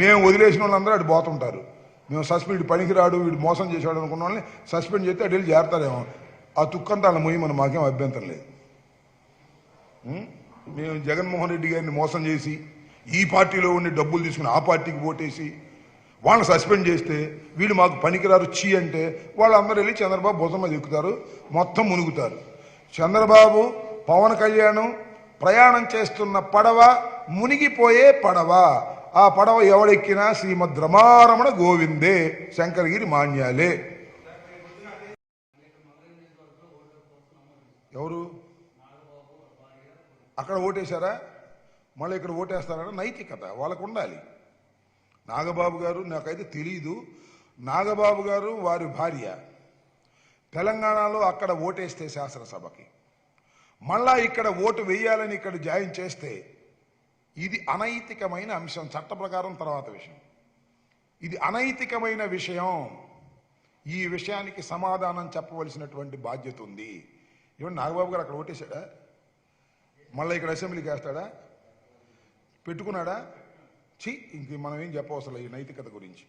మేము వదిలేసిన వాళ్ళందరూ అటు పోతుంటారు. మేము సస్పెండ్ పనికిరాడు వీడు మోసం చేశాడు అనుకున్న వాళ్ళని సస్పెండ్ చేస్తే అటు వెళ్ళి చేరతారేమో ఆ తుక్కంతా వాళ్ళ మొయ్యి మన మాకేం అభ్యంతరం లేదు. మేము జగన్మోహన్ రెడ్డి గారిని మోసం చేసి ఈ పార్టీలో ఉండి డబ్బులు తీసుకుని ఆ పార్టీకి ఓటేసి వాళ్ళని సస్పెండ్ చేస్తే వీళ్ళు మాకు పనికిరారు చీ అంటే వాళ్ళందరూ వెళ్ళి చంద్రబాబు భుజం మీద ఎక్కుతారు మొత్తం మునుగుతారు. చంద్రబాబు పవన్ కళ్యాణ్ ప్రయాణం చేస్తున్న పడవ మునిగిపోయే పడవ. ఆ పడవ ఎవడెక్కినా శ్రీమద్ రమారమణ గోవిందే శంకరగిరి మాన్యాలే. ఎవరు? అక్కడ ఓటేశారా? మళ్ళీ ఇక్కడ ఓటేస్తారని నైతికత వాళ్ళకు ఉండాలి నాగబాబు గారు నాకైతే తెలియదు నాగబాబు గారు వారి భార్య. తెలంగాణలో అక్కడ ఓటేస్తే శాసనసభకి. మళ్ళా ఇక్కడ ఓటు వేయాలని ఇక్కడ జాయిన్ చేస్తే ఇది అనైతికమైన అంశం చట్ట ప్రకారం తర్వాత విషయం. ఇది అనైతికమైన విషయం. ఈ విషయానికి సమాధానం చెప్పవలసినటువంటి బాధ్యత ఉంది. ఇవన్నీ నాగబాబు గారు అక్కడ ఓటేశాడా? మళ్ళీ ఇక్కడ అసెంబ్లీకి వేస్తాడా పెట్టుకున్నాడా? ఛీ ఇంక మనం ఏం చెప్పవసరం ఈ నైతికత గురించి.